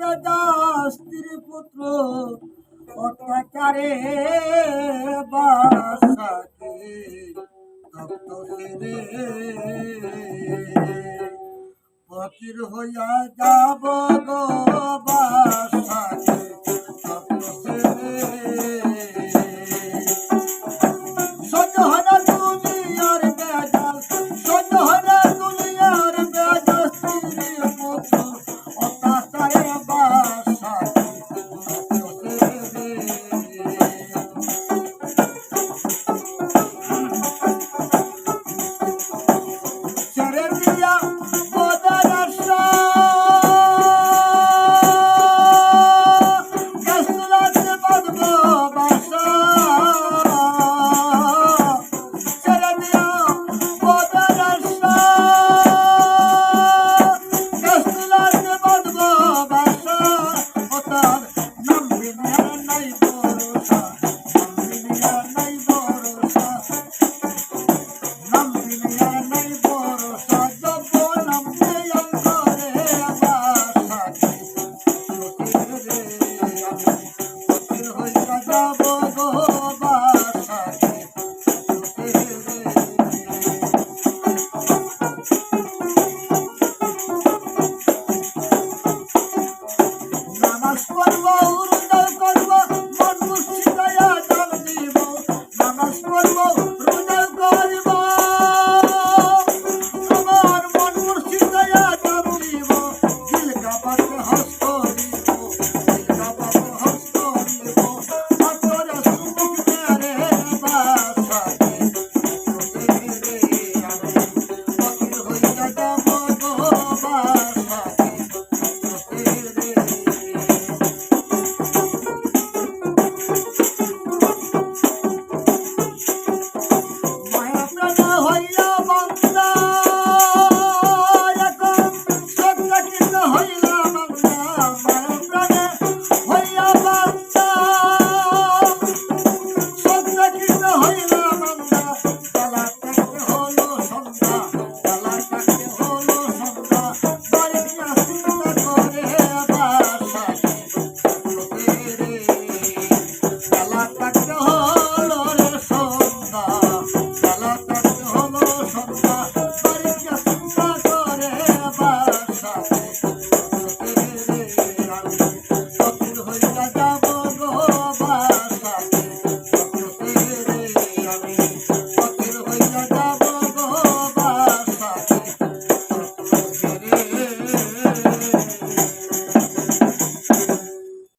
বেদা স্ত্রী পুত্র অত্যাচারে বাসাকে তপ্ত রে ফকির হইয়া যাব গো বাসাকে। one more.